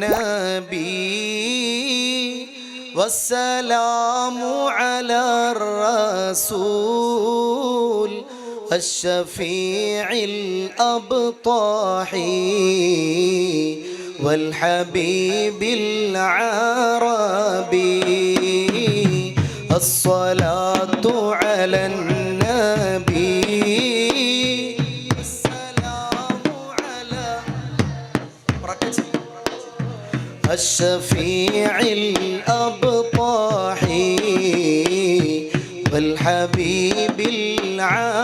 النبي والسلام على الرسول الشفيع الأبطاح والحبيب العربي الصلاة على النبي الشفيع الأبطاحي والحبيب العام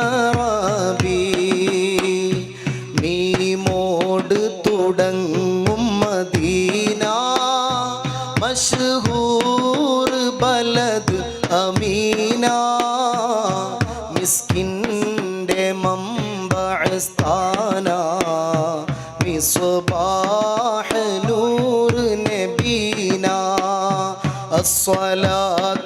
الصلاه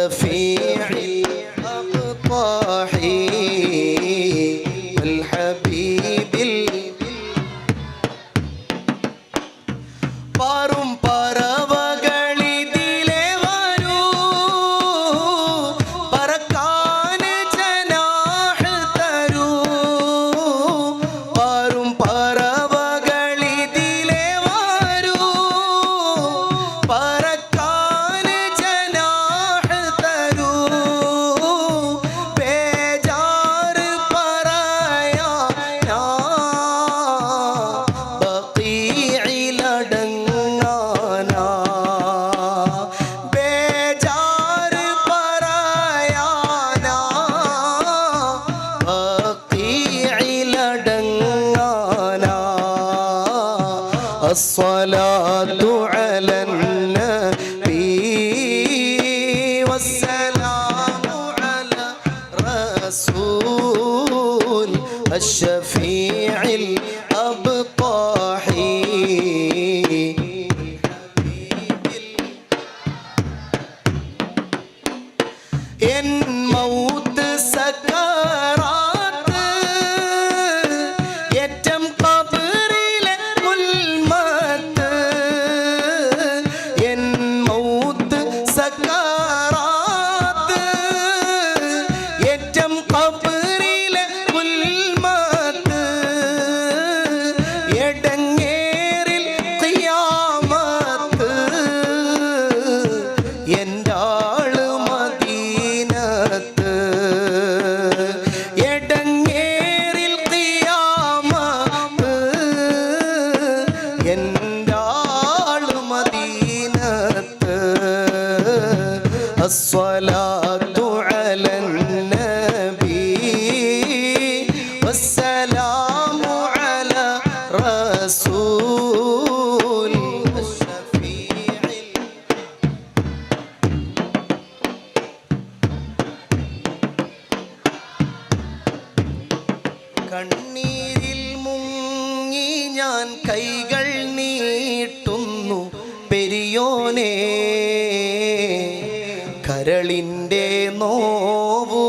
شفيع കരളിന്റെ നോവുകളെല്ലാം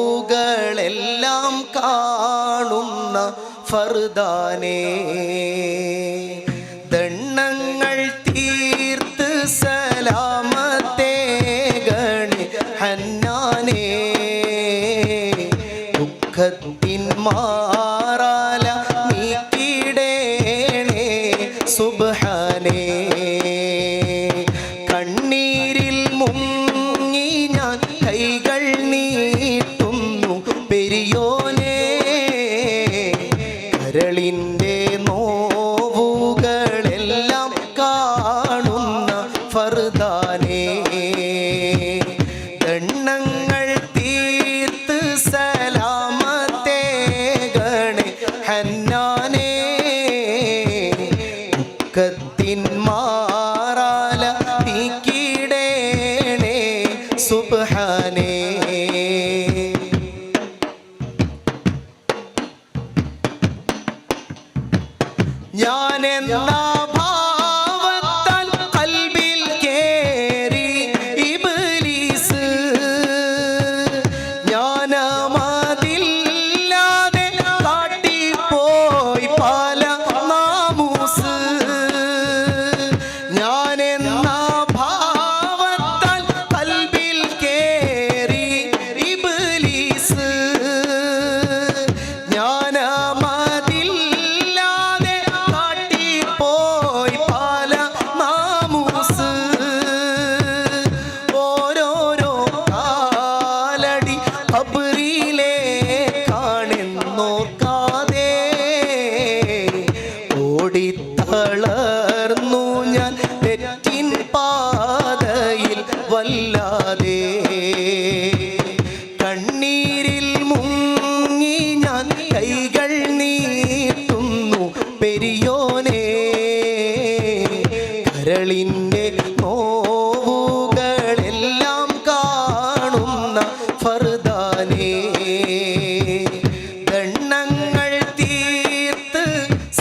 കാണുന്ന ഫർദാനേ ദണ്ണങ്ങൾ തീർത്ത് സലാമത്തെ ഗണി ഹന്നാനേ ദുഃഖത്തിൻ മാറാല subhani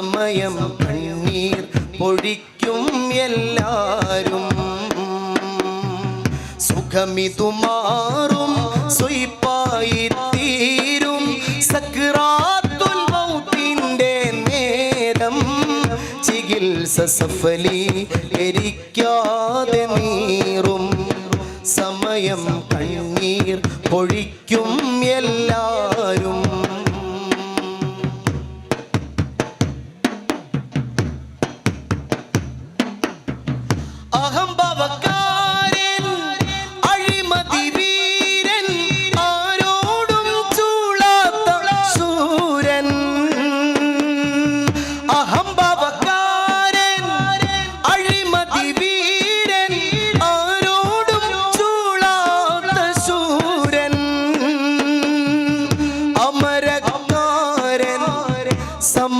സമയം കണ്ണീർ പൊഴിക്കും എല്ലാരും. സുഖമിതു മാറും സ്വയ്പായി തീരും സക്രാത്തുൽ മൗത്തിന്റെ നേരം ചികിത്സ സഫലീ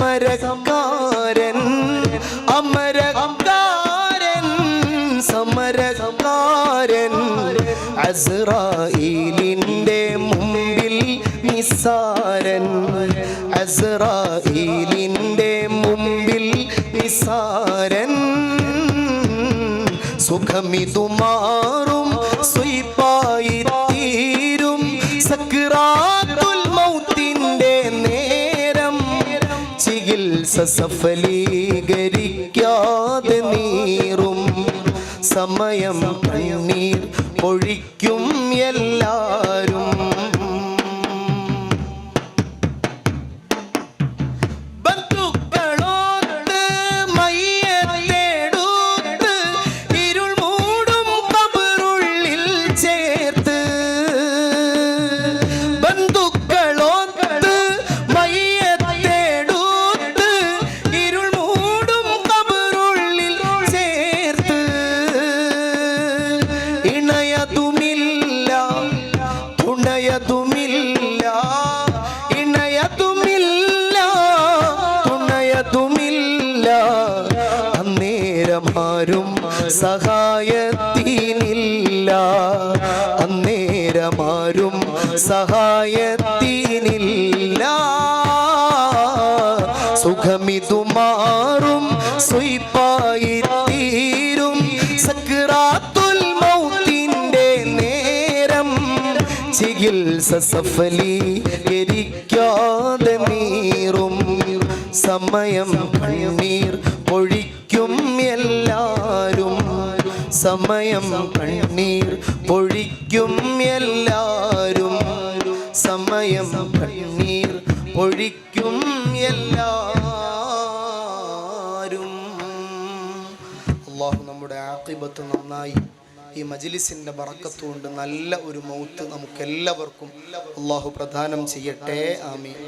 സമരകാരൻ അമരകാരൻ സമരകാരൻ അസ്രായിലിന്റെ മുമ്പിൽ നിസാരൻ അസ്രായിലിന്റെ മുമ്പിൽ നിസാരൻ സുഖമിതു സഫലീകരിക്കാതെ നീറും സമയം കണ്ണീർ ഒഴിക്കും എല്ലാ. സഹായത്തിനില്ല. അന്നേരമാരും സഹായത്തിനില്ല. സുഖമിതു മാറും സുയിപ്പായി തീരും സക്രാത്തുൽ മൗത്തിന്റെ നേരം ചികിത്സ സഫലീകരിക്കാതെ സമയം കണ്ണീർ പൊഴിക്കും സമയം കണ്ണീർ പൊഴിക്കും എല്ലാരും. സമയം കണ്ണീർ പൊഴിക്കും എല്ലാരും. അള്ളാഹു നമ്മുടെ ആക്കിബത്ത് നന്നായി ഈ മജിലിസിന്റെ ബറക്കത്തുകൊണ്ട് നല്ല ഒരു മൗത്ത് നമുക്കെല്ലാവർക്കും അള്ളാഹു പ്രദാനം ചെയ്യട്ടെ. ആമീൻ.